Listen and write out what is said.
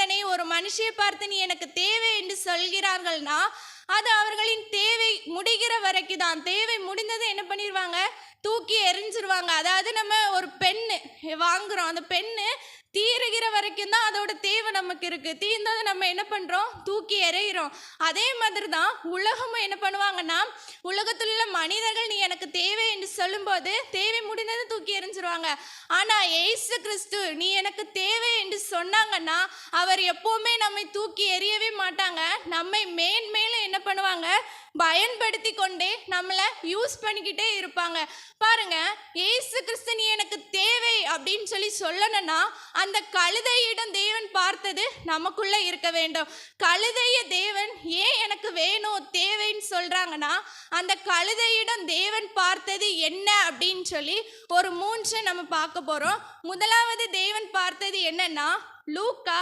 மனிதனை ஒரு மனுஷியை பார்த்து நீ எனக்கு தேவை என்று சொல்கிறார்கள்னா அது அவர்களின் தேவை முடிகிற வரைக்கும் தான் தேவை முடிந்ததை என்ன பண்ணிடுவாங்க தூக்கி எரிஞ்சிருவாங்க அதாவது நம்ம ஒரு பெண்ணு வாங்குறோம். அந்த பெண்ணு தீருகிற வரைக்கும் தான் அதோட தேவை நமக்கு இருக்கு. தீர்ந்தது நம்ம என்ன பண்றோம்? தூக்கி எறையிறோம். அதே மாதிரி தான் உலகமும் என்ன பண்ணுவாங்கன்னா உலகத்தில் உள்ள மனிதர்கள் நீ சொல்லும்போது தேவை முடிந்தது தூக்கி எறிஞ்சிருவாங்க. ஆனா ஏசு கிறிஸ்து நீ எனக்கு தேவை என்று சொன்னாங்கன்னா அவர் எப்பவுமே நம்மை தூக்கி எறியவே மாட்டாங்க. நம்மை மேன்மேலும் என்ன பண்ணுவாங்க? பயன்படுத்தி கொண்டே நம்மளை யூஸ் பண்ணிக்கிட்டே இருப்பாங்க. பாருங்க ஏசு கிறிஸ்து நீ எனக்கு தேவை அப்படின்னு சொல்லி சொல்லணும்னா அந்த கழுதையிடம் தேவன் பார்த்தது நமக்குள்ளே இருக்க வேண்டும். கழுதைய தேவன் ஏன் எனக்கு வேணும் தேவைன்னு சொல்கிறாங்கன்னா அந்த கழுதையிடம் தேவன் பார்த்தது என்ன அப்படின்னு சொல்லி ஒரு மூன்று நம்ம பார்க்க போகிறோம் முதலாவது தேவன் பார்த்தது என்னன்னா லூக்கா